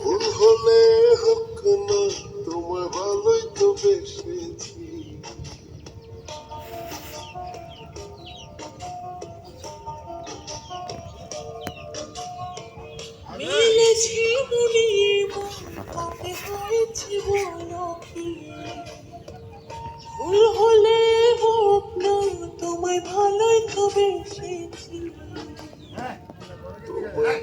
ভুল হলে হোক না তোমায় ভালোই তো বেসেছি মেলেছি মুড়িয়ে মন তাতে হয়েছে বলো কি ভুল হলে হোক না তোমায় ভালোই তো বেসেছি